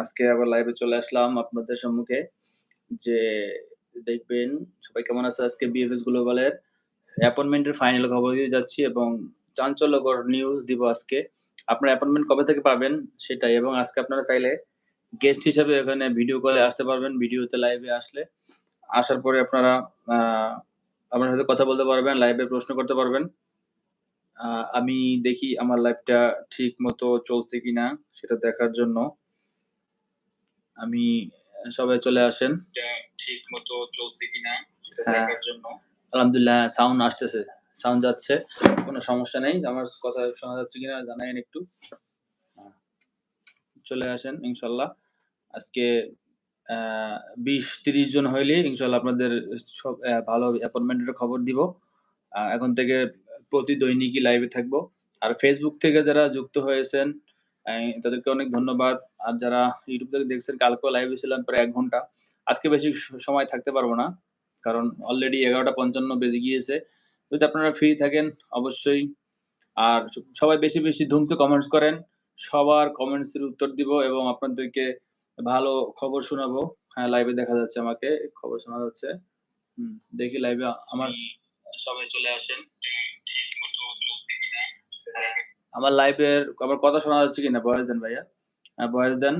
আজকে আবার লাইভে চলে আসলাম আপনাদের সম্মুখে। যে দেখবেন, সবাই কেমন আছে আজকে বিএফএস গ্লোবালের অ্যাপয়েন্টমেন্টের ফাইনাল খবর দিয়ে যাচ্ছি এবং চাঞ্চল্যকর নিউজ দিব আজকে। আপনার অ্যাপয়েন্টমেন্ট কবে থেকে পাবেন সেটাই এবং আজকে আপনারা চাইলে গেস্ট হিসাবে এখানে ভিডিও কলে আসতে পারবেন ভিডিওতে লাইভে আসলে। আসার পরে আপনারা আমার সাথে কথা বলতে পারবেন লাইভে প্রশ্ন করতে পারবেন। আমি দেখি আমার লাইভটা ঠিক মতো চলছে কিনা সেটা দেখার জন্য। আমি সবাই চলে আসেন। ঠিক মতো চলছে কিনা হ্যাঁ। দেখার জন্য। আলহামদুলিল্লাহ সাউন্ড আসতেছে। সাউন্ড যাচ্ছে। কোনো সমস্যা নেই। আমার কথা শোনা যাচ্ছে কিনা জানাইন একটু। চলে আসেন ইনশাল্লাহ। আজকে বিশ তিরিশ জন হইলে ইনশাল্লাহ আপনাদের সব ভালো অ্যাপয়েন্টমেন্টের খবর দিব। এখন থেকে প্রতি দৈনিকই লাইভে থাকব। আর ফেসবুক থেকে যারা যুক্ত হয়েছেন তাদেরকে অনেক ধন্যবাদ। আর যারা ইউটিউব থেকে দেখছেন, কালকেও লাইভে ছিলাম প্রায় এক ঘণ্টা। আজকে বেশি সময় থাকতে পারব না, কারণ অলরেডি এগারোটা পঞ্চান্ন বেজে গিয়েছে। যদি আপনারা ফ্রি থাকেন, অবশ্যই। আর সবাই বেশি বেশি ধুমসে কমেন্টস করেন। সবার কমেন্টস এর উত্তর দিব এবং আপনাদেরকে ভালো খবর শোনাবো। হ্যাঁ লাইভে দেখা যাচ্ছে আমাকে, খবর শোনা যাচ্ছে। দেখি লাইভে আমার সবাই চলে আসেন। আমার লাইভের আমার কথা শোনা যাচ্ছে কিনা? বয়স দেন ভাইয়া। বয়স দেন।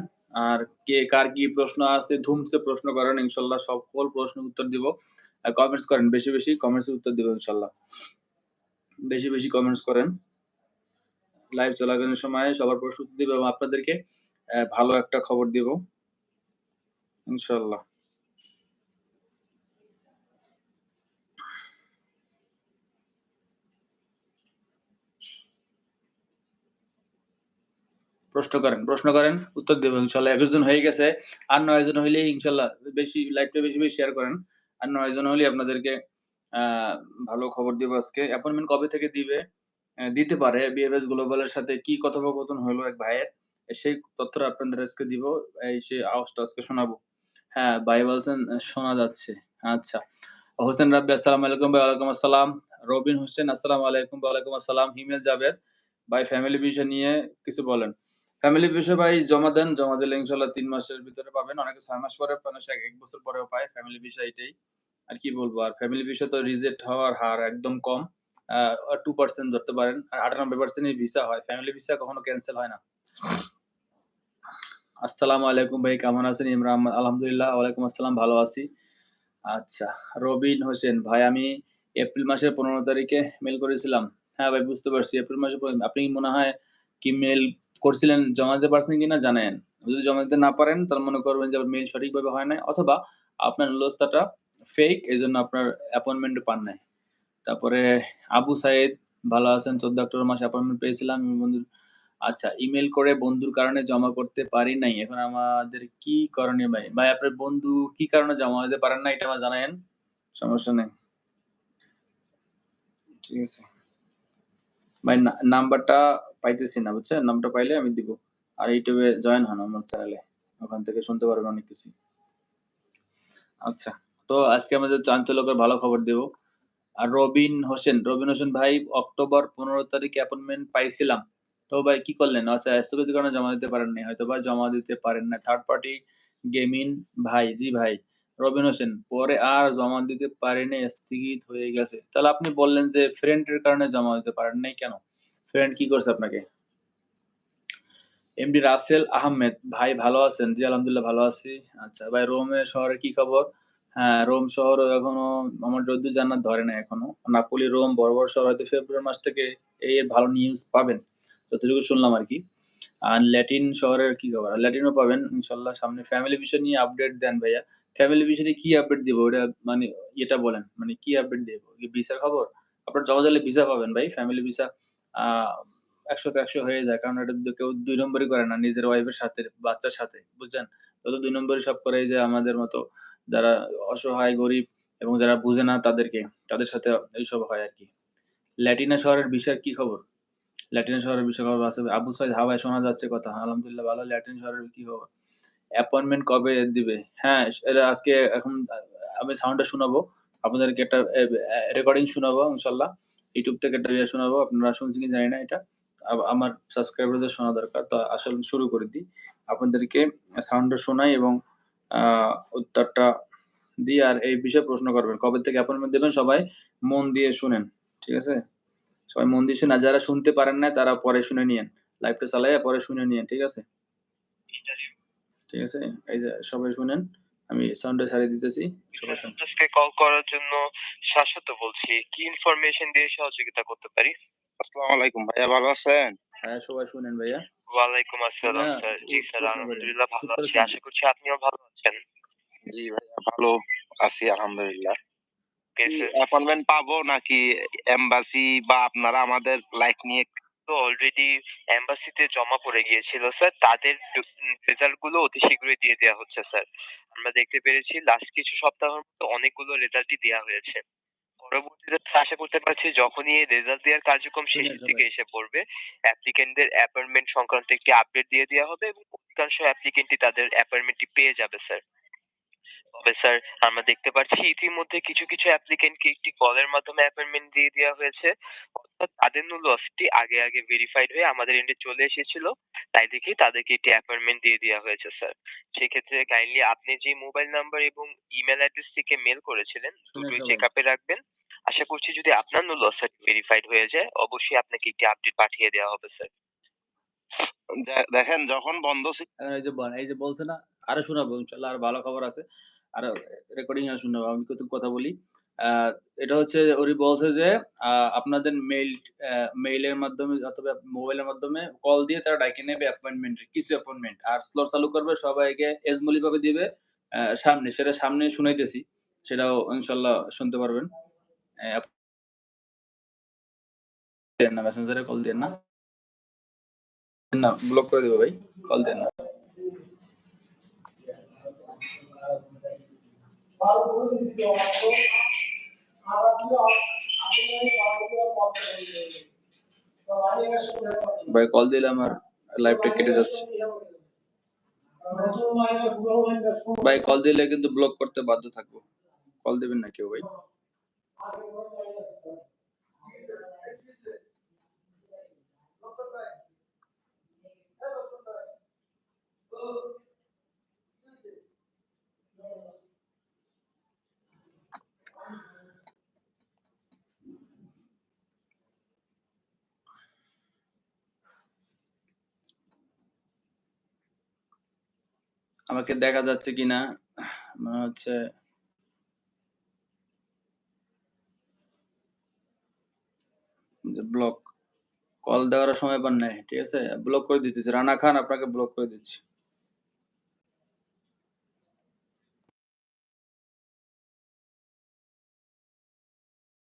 আর কে, কার কি প্রশ্ন আছে, ধুমসে প্রশ্ন করেন, ইনশাল্লাহ সকল প্রশ্নের উত্তর দিব। আর কমেন্টস করেন, বেশি বেশি কমেন্টস উত্তর দিব, ইনশাল্লাহ। বেশি বেশি কমেন্টস করেন। লাইভ চলাকালীন সময় সবার প্রশ্ন উত্তর দিব এবং আপনাদেরকে ভালো একটা খবর দিব, ইনশাল্লাহ। প্রশ্ন করেন প্রশ্ন করেন, উত্তর দেবো ইনশাল্লাহ। একুশ জন হয়ে গেছে, আর নয় জন হইলে ইনশাল্লাহ বেশি লাইভটা বেশি বেশি শেয়ার করেন। আর নয় জন হলে আপনাদেরকে ভালো খবর দিব আজকে। অ্যাপয়েন্টমেন্ট কবে থেকে দিবে? দিতে পারে বিএফএস গ্লোবালের সাথে কি কথোপকথন হলো এক ভাইয়ের, সেই তথ্যটা আপনাদের আজকে দিব। এই সেই আওয়াজটা আজকে শোনাবো। হ্যাঁ ভাই বলছেন, শোনা যাচ্ছে। আচ্ছা। হোসেন রাব্বি, আসসালামু আলাইকুম ভাই, ওয়ালাইকুম আসসালাম। রবিন হোসেন, আসসালামু আলাইকুম, ওয়ালাইকুম আসসালাম। হিমেল জাভেদ, ভাই ফ্যামিলি বিষয় নিয়ে কিছু বলেন। ফ্যামিলি বিষয় ভাই জমা দেন, জমা দিলে ইনশাল্লাহ তিন মাসের ভিতরে পাবেন। অনেকে ছয় মাস পরে পান এক বছর পরেও পায়। ফ্যামিলি বিষয় এটাই। আর কি বলব, আর ফ্যামিলি বিষয় তো রিজেক্ট হওয়ার হার একদম কম। টু পার্সেন্ট ধরতে পারেন। আর আটানব্বই পার্সেন্টই ভিসা হয়। ফ্যামিলি ভিসা কখনো ক্যান্সেল হয় না। আসসালামু আলাইকুম ভাই, কেমন আছেন? ইমরান? আলহামদুলিল্লাহ, ওয়ালাইকুম আসসালাম, ভালো আছি। আচ্ছা রবিন হোসেন, ভাই আমি এপ্রিল মাসের পনেরো তারিখে মেল করেছিলাম। হ্যাঁ ভাই, বুঝতে পারছি। এপ্রিল মাসে আপনি মনে হয় কি মেল করছিলেন জমা দিতে পারছেন কিনা জানেন। যদি জমা দিতে না পারেন, তাহলে মনে করবেন যে মেল সঠিকভাবে হয় নাই, অথবা আপনার নুলস্তাটা ফেক এই জন্য আপনার অ্যাপয়েন্টমেন্ট পান নাই। তারপরে আবু সাইদ, ভালো আছেন, চোদ্দ অক্টোবর মাসে অ্যাপয়েন্টমেন্ট পেয়েছিলাম বন্ধুর আচ্ছা ইমেল করে বন্ধুর কারণে জমা করতে পারি নাই। এখন আমাদের কি করণীয় ভাই? ভাই, আপনার বন্ধু কি কারণে জমা দিতে পারেন না এটা আমার জানায়েন। সমস্যা নেই। ঠিক আছে। ভাই নাম্বারটা পাইতেছি না, বুঝছেন? নাম্বারটা পাইলে আমি দিব। আর ইউটিউবে জয়েন হন আমার চ্যানেলে ওখান থেকে শুনতে পারবেন অনেক কিছু। আচ্ছা তো আজকে আমাদের চাঞ্চল্যকর ভালো খবর দেব। আর রবিন হোসেন রবিন হোসেন ভাই, অক্টোবর পনেরো তারিখে অ্যাপয়েন্টমেন্ট পাইছিলাম। তো ভাই, কি করলেন? আচ্ছা স্থগিত কারণে জমা দিতে পারেন পারেননি। হয়তো বা জমা দিতে পারেন না। থার্ড পার্টি গেমিন ভাই, জি ভাই। রবিন হোসেন, পরে আর জমা দিতে পারেনি, স্থগিত হয়ে গেছে। তাহলে আপনি বললেন যে ফ্রেন্ডের কারণে জমা দিতে পারেন নাই কেন? ফ্রেন্ড কি করছে আপনাকে? এমডি রাসেল আহমেদ, ভাই, ভালো আছেন? জি, আলহামদুলিল্লাহ, ভালো আছি। আচ্ছা ভাই রোমের শহরের কি খবর? হ্যাঁ রোম শহর এখনও আমার যদ্দূর জান্নাত ধরে না এখনও। নাপোলি, রোম বড় বড় শহর, হয়তো ফেব্রুয়ারি মাস থেকে এই ভালো নিউজ পাবেন। যতটুকু শুনলাম আর কি। আর ল্যাটিন শহরের কি খবর? ল্যাটিনও পাবেন, ইনশাল্লাহ। সামনে ফ্যামিলি বিষয় নিয়ে আপডেট দেন ভাইয়া। ফ্যামিলি বিষয়ে কি আপডেট দিব? ওটা মানে এটা বলেন মানে কি আপডেট দেব? ভিসার খবর? আপনার জমা দিলে ভিসা পাবেন ভাই ফ্যামিলি ভিসা একশো তো একশো হয়ে যায়। কারণ এটা কেউ দুই নম্বরই করে না, নিজের ওয়াইফের সাথে, বাচ্চার সাথে, বুঝছেন? তত দুই নম্বরই সব করে যে আমাদের মতো যারা অসহায়, গরিব এবং যারা বুঝে না তাদেরকে, তাদের সাথে এইসব হয় আর কি। ল্যাটিনা শহরের বিষয়ের কি খবর? ল্যাটিনা শহরের বিষয় খবর আছে। আবু সাইদ হাওয়ায় শোনা যাচ্ছে কথা। আলহামদুলিল্লাহ ভালো। ল্যাটিন শহরের কি খবর? অ্যাপয়েন্টমেন্ট কবে দিবে হ্যাঁ এটা আজকে এখন, আমি সাউন্ডটা শোনাবো আপনাদেরকে একটা রেকর্ডিং শোনাবো, ইনশাল্লাহ ইউটিউব থেকে একটা ইয়ে শোনাবো আপনারা শুনছেন কি, জানি না এটা আমার সাবস্ক্রাইবারদের শোনা দরকার। তো আসলে শুরু করে দিই। আপনাদেরকে সাউন্ডটা শোনাই এবং উত্তরটা দিই আর এই বিষয়ে প্রশ্ন করবেন। কবে থেকে অ্যাপয়েন্টমেন্ট দেবেন সবাই মন দিয়ে শুনেন। ঠিক আছে? সবাই মন দিয়ে শুনে যারা শুনতে পারেন না তারা পরে শুনে নিয়েন। লাইভটা চালাইয়া পরে শুনে নিয়েন। ঠিক আছে? ঠিক আছে? এই যে সবাই শুনেন। আমি সাউন্ডটা ছাড়িয়ে দিতেছি। সবাই শুনেন। আজকে কল করার জন্য শাশ্বত বলছি। কি ইনফরমেশন দিয়ে সহযোগিতা করতে পারি? আসসালামু আলাইকুম ভাইয়া ভালো আছেন? হ্যাঁ, সবাই শুনেন ভাইয়া। ওয়ালাইকুম আসসালাম স্যার। জি স্যার আলহামদুলিল্লাহ ভালো আছি। আশা করছি আপনিও ভালো আছেন। জি ভাইয়া ভালো আছি আলহামদুলিল্লাহ। অ্যাপয়েন্টমেন্ট পাবো নাকি এমবাসি বা আপনারা আমাদের লাইক নিয়ে তো অলরেডি এমবাসিতে জমা পড়ে গিয়েছিল স্যার। তাদের রেজাল্টগুলো অতি শীঘ্রই দিয়ে দেওয়া হচ্ছে স্যার। আমরা দেখতে পেরেছি লাস্ট কিছু সপ্তাহের মধ্যে অনেকগুলো রেজাল্টই দেওয়া হয়েছে। পরবর্তীতে আশা করতে পারছি যখনই এই রেজাল্ট দেওয়ার কার্যক্রম শেষের দিকে এসে পড়বে, অ্যাপ্লিকেন্টদের অ্যাপয়েন্টমেন্ট সংক্রান্ত একটি আপডেট দিয়ে দেওয়া হবে এবং অধিকাংশ অ্যাপ্লিক্যান্টই তাদের অ্যাপয়েন্টমেন্টটি পেয়ে যাবে স্যার। তবে স্যার আমরা দেখতে পাচ্ছি ইতিমধ্যে কিছু, কিছু অ্যাপ্লিক্যান্টকে একটি কলের মাধ্যমে অ্যাপয়েন্টমেন্ট দিয়ে দেওয়া হয়েছে। অর্থাৎ তাদের নুলসটি আগে, আগে ভেরিফাইড হয়ে আমাদের এন্ডে চলে এসেছিল। তাই দেখেই তাদেরকে একটি অ্যাপয়েন্টমেন্ট দিয়ে দেওয়া হয়েছে স্যার। সেক্ষেত্রে কাইন্ডলি আপনি যে মোবাইল নাম্বার এবং ইমেইল অ্যাড্রেস থেকে মেল করেছিলেন দুটোই সবাই। চেকআপে রাখবেন। আশা করছি যদি আপনার নুলস ভেরিফাইড হয়ে যায় অবশ্যই আপনাকে একটি আপডেট পাঠিয়ে দেওয়া হবে স্যার। দেখেন যখন বন্ধ এই যে বল এই যে বলছে না আরও শোনাবো ইনশাআল্লাহ আরও ভালো খবর আছে। আরও রেকর্ডিং এ শোনাবো। আমি কিছু কথা বলি। এটা হচ্ছে উনি বলছে যে আপনাদের মেইল মেইলের মাধ্যমে অথবা মোবাইলের মাধ্যমে কল দিয়ে তারা ডাইকে নেবে অ্যাপয়েন্টমেন্ট কিছু অ্যাপয়েন্টমেন্ট। আর স্লট চালু করবে, সবাইকে এজমলি ভাবে দিবে সামনে, সেটা সামনে শুনাইতেছি। সেটাও ইনশাআল্লাহ শুনতে পারবেন। না মেসেঞ্জারে কল দেন না। না ব্লক করে দিবে ভাই। কল দেন না। ভাই কল দিলে আমার লাইভটা কেটে যাচ্ছে। ভাই কল দিলে কিন্তু ব্লক করতে বাধ্য থাকব। কল দেবেন না কেউ, ভাই। আমাকে দেখা যাচ্ছে কিনা, মনে হচ্ছে যে ব্লক কল দেওয়ার সময় পান নাই। ঠিক আছে? ব্লক করে দিতেছি। রানা খান আপনাকে ব্লক করে দিচ্ছি।